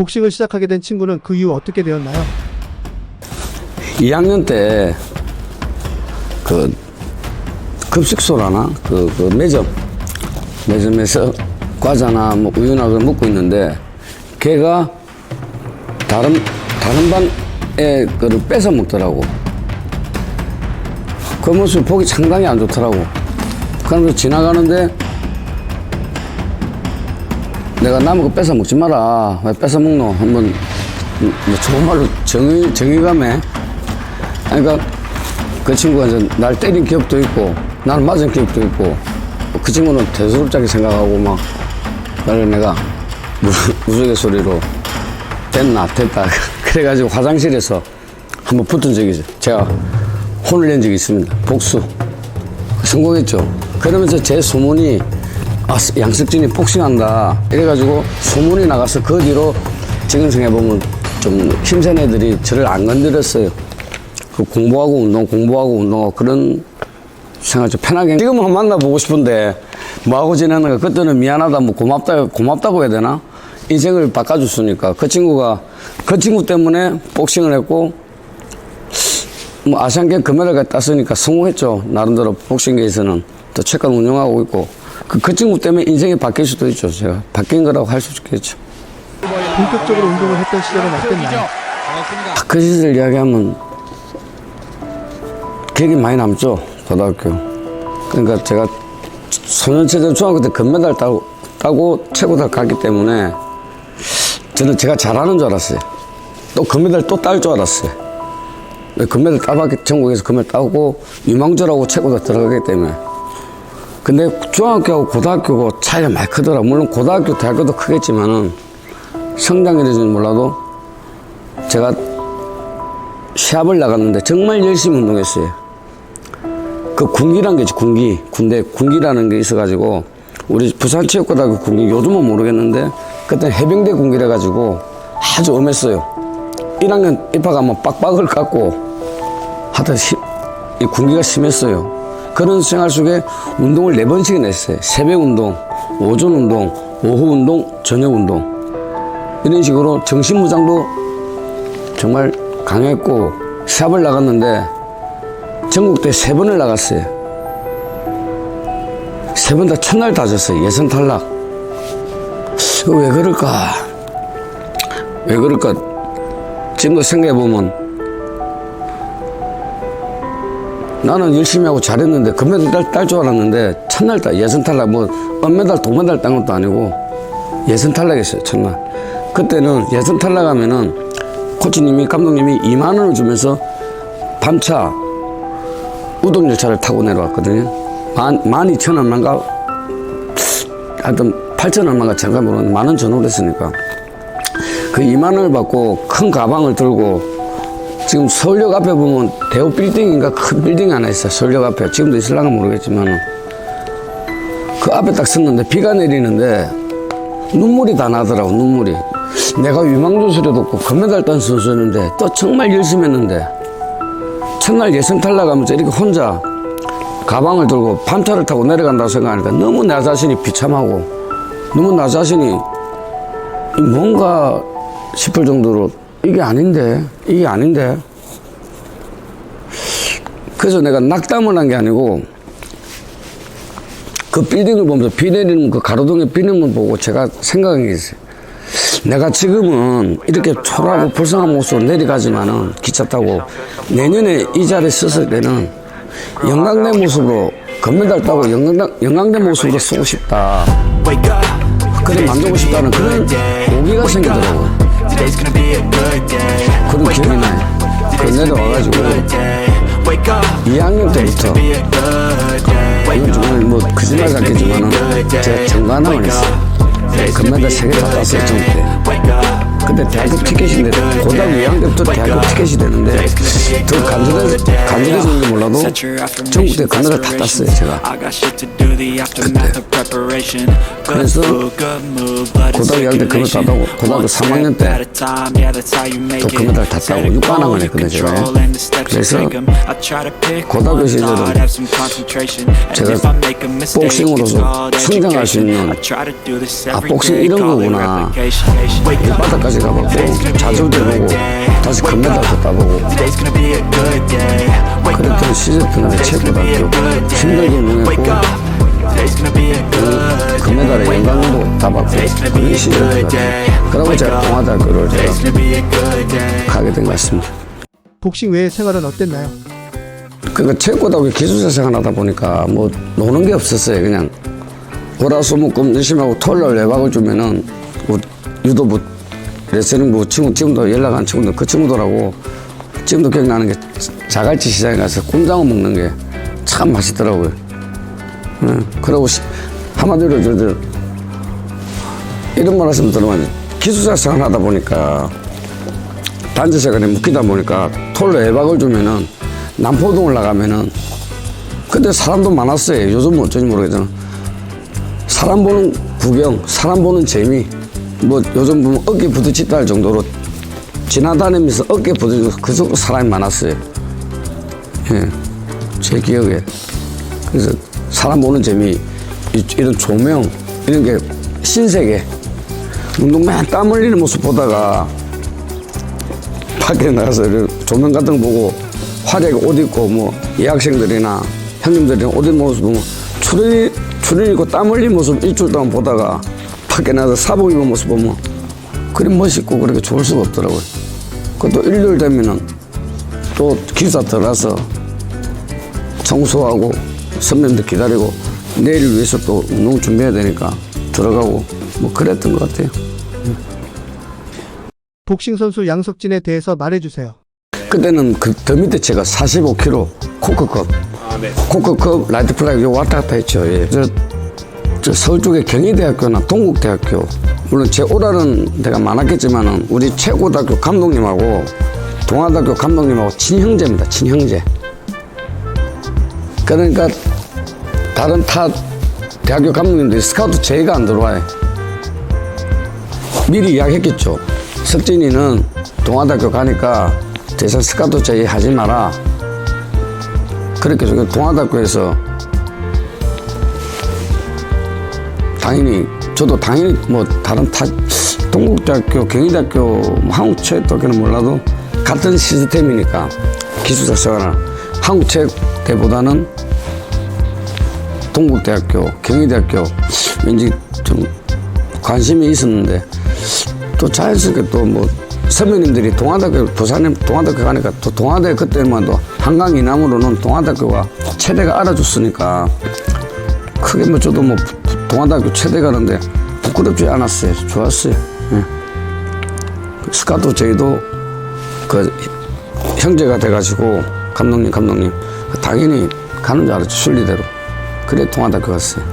복싱을 시작하게 된 친구는 그 이후 어떻게 되었나요? 2학년 때 그 급식소라나 그, 그 매점 매점에서 과자나 뭐 우유나 그걸 먹고 있는데 걔가 다른 다른 반에 그를 뺏어 먹더라고. 그 모습 보기 상당히 안 좋더라고. 그러면서 지나가는데 내가 남의 거 뺏어 먹지 마라. 왜 뺏어 먹노? 한번 뭐 정말로 정의 정의감에. 그러니까 그 친구가 이제 날 때린 기억도 있고 나를 맞은 기억도 있고 그 친구는 대수롭자게 생각하고 막 나를 내가 무- 무속의 됐나 됐다. 그래가지고 화장실에서 한번 붙은 적이 있어요. 제가 혼을 낸 적이 있습니다. 복수. 성공했죠. 그러면서 제 소문이 아, 양석진이 복싱한다 이래가지고 소문이 나가서 그 뒤로 지금 생각해보면 좀 힘센 애들이 저를 안 건드렸어요 그 공부하고 운동, 공부하고 운동하고 그런 생각 좀 편하게. 지금은 만나보고 싶은데, 뭐하고 지내는가, 그때는 미안하다, 뭐 고맙다, 고맙다고 해야 되나? 인생을 바꿔줬으니까. 그 친구가, 그 친구 때문에 복싱을 했고, 뭐 아시안게임 금메달까지 땄으니까 성공했죠. 나름대로 복싱계에서는. 또 체권 운영하고 있고. 그, 그 친구 때문에 인생이 바뀔 수도 있죠. 제가. 바뀐 거라고 할 수 있겠죠. 본격적으로 운동을 했던 시절은 어땠나요? 아, 그 시절 이야기하면 기억이 많이 남죠 고등학교 그러니까 제가 소년체전 중학교 때 금메달 따고, 따고 최고다 갔기 때문에 저는 제가 잘하는 줄 알았어요 또 금메달 또 딸 줄 알았어요 금메달 따봤기 전국에서 금메달 따고 유망주라고 최고다 들어가기 때문에 근데 중학교하고 고등학교고 차이가 많이 크더라 물론 고등학교 대학교도 크겠지만은 성장이라지는 몰라도 제가 시합을 나갔는데 정말 열심히 운동했어요. 그 군기란 게 있지, 군기. 군대, 군기라는 게 있어가지고, 우리 부산체육고등학교 군기, 요즘은 모르겠는데, 그때 해병대 군기라 가지고 아주 엄했어요. 1학년 입학하면 빡빡을 깎고, 하다 시, 이 군기가 심했어요. 그런 생활 속에 운동을 네 번씩이나 했어요. 새벽 운동, 오전 운동, 오후 운동, 저녁 운동. 이런 식으로 정신무장도 정말 강했고 시합을 나갔는데 전국대 세 번을 나갔어요. 세 번 다 첫날 다 졌어요. 예선 탈락. 왜 그럴까? 왜 그럴까? 지금도 생각해보면 나는 열심히 하고 잘했는데 금메달 딸 줄 알았는데 첫날 다 예선 탈락 뭐 은메달 동메달 딴 것도 아니고 예선 탈락했어요 첫날. 그때는 예선 탈락하면은 코치님이 감독님이 2만 원을 주면서 밤차 우동 열차를 타고 내려왔거든요. 만, 만 이천 원만가? 하여튼 8천 원만가 잠깐 모르는데 만원 전후로 했으니까. 그 2만 원을 받고 큰 가방을 들고 지금 서울역 앞에 보면 대우 빌딩인가 큰 빌딩 하나 있어요. 서울역 앞에. 지금도 있을랑가 모르겠지만은. 그 앞에 딱 섰는데 비가 내리는데 눈물이 다 나더라고 눈물이. 내가 유망주수료도 없고 금메달 딴 선수였는데 또 정말 열심히 했는데 첫날 예선 탈락하면서 이렇게 혼자 가방을 들고 밤차를 타고 내려간다고 생각하니까 너무 나 자신이 비참하고 너무 나 자신이 뭔가 싶을 정도로 이게 아닌데 이게 아닌데 그래서 내가 낙담을 한 게 아니고 그 빌딩을 보면서 비 내리는 그 가로등에 비 내리는 걸 보고 제가 생각한 게 있어요. 내가 지금은 이렇게 초라하고 불쌍한 모습으로 내려가지만은 기차 타고 내년에 이 자리에 섰을 때는 영광된 모습으로 금메달 따고 영광된, 영광된 모습으로 서고 싶다. 그래 만들고 싶다는 그런 오기가 생기더라고. Today's gonna be a good day. 그런 기억이 나요. 그 Wake up. 2학년 때부터 Be a good day. 이건 정말 뭐 거짓말 같겠지만은 제가 정관왕을 했어요. 금메달 세개다 땄어요, 전국 때. 근데 대학교 티켓인데 고등학교 2학년 때부터 대학교 티켓이 되는데 더 간절해, 간절해지는지 몰라도 전국 때 affirmations, 금메달 다 땄어요, 제가. Good 그래서 고등학교 1학년 때 circulation. 따고 고등학교 One 3학년 step 때 또. 금메달 goal, you 했거든요, 제가. 그래서 고등학교 시절은 제가 복싱으로서 성장할 수. 있는 아, 복싱 이런 거구나. 바닥까지 따봤고 자주대 보고 다시 금메달도 따보고 그랬던 시즌 최고등학교 힘들게 a good 금메달에 영광도 따봤고 그런 시즌 그러고 제가 동아대학교를. 가게 된 것 같습니다. 복싱 외의 생활은 어땠나요? 그러니까 체육고등학교 기술자 생활하다 보니까 뭐 노는 게 없었어요. 그냥 월화수목금 열심히 하고 토요일 날 외박을 주면은 뭐 유도 뭐 레슬링 뭐 친구 지금도 연락한 친구들 그 친구들하고 지금도 기억나는 게 자갈치 시장에 가서 꼼장어 먹는 게 참 맛있더라고요. 응. 그러고 시- 한마디로 저, 저 이런 말씀 들으면 기술자 생활하다 보니까 단지 시간에 묶이다 보니까 토요일 외박을 주면은 남포동을 나가면은 그때 사람도 많았어요. 요즘은 어쩐지 모르겠잖아. 사람 보는 구경, 사람 보는 재미. 뭐 요즘 보면 어깨 부딪히다 할 정도로 지나다니면서 어깨 부딪히면서 그 정도 사람이 많았어요. 예. 제 기억에. 그래서 사람 보는 재미, 이- 이런 조명, 이런 게 신세계. 운동맨 땀 흘리는 모습 보다가 밖에 나가서 조명 같은 거 보고 화려하게 옷 입고 뭐 여학생들이나 형님들이나 옷 입은 모습 보면 추리, 추리 입고 땀 흘린 모습 일주일 동안 보다가 밖에 나가서 사복 입은 모습 보면 그리 멋있고 그렇게 좋을 수가 없더라고요. 그것도 일요일 되면은 또 기사 들어가서 청소하고 선배님들 기다리고 내일 위해서 또 운동 준비해야 되니까 들어가고 뭐 그랬던 것 같아요. 복싱 선수 양석진에 대해서 말해주세요. 그때는 그 더 밑에 제가 45kg 코크컵 코크컵 라이트 플라이 요 왔다 갔다 했죠 예. 저, 저 서울 쪽에 경희대학교나 동국대학교 물론 제 오라는 데가 많았겠지만은 우리 최고등학교 감독님하고 동아대학교 감독님하고 친형제입니다 친형제 그러니까 다른 타 대학교 감독님들이 스카우트 제의가 안 들어와요 미리 이야기했겠죠. 석진이는 동아대학교 가니까 대선 스카우트 제의 하지 마라. 그렇게 저기 동아대학교에서 당연히 저도 당연히 뭐 다른 타 동국대학교, 경희대학교, 뭐 한국체육대학교는 몰라도 같은 시스템이니까 기술자 생활을 한국체육대보다는 동국대학교, 경희대학교 왠지 좀 관심이 있었는데 또 자연스럽게 또 뭐 선배님들이 동아대학교 부산에 동아대학교 가니까 또 동아대 그때만 도 한강 이남으로는 동아대학교가 최대가 알아줬으니까 크게 뭐 저도 뭐 동아대학교 최대 가는데 부끄럽지 않았어요. 좋았어요. 예. 그 스카우트 저희도 그 형제가 돼가지고 감독님 감독님. 당연히 가는 줄 알았죠 순리대로. 그래 동아대학교 갔어요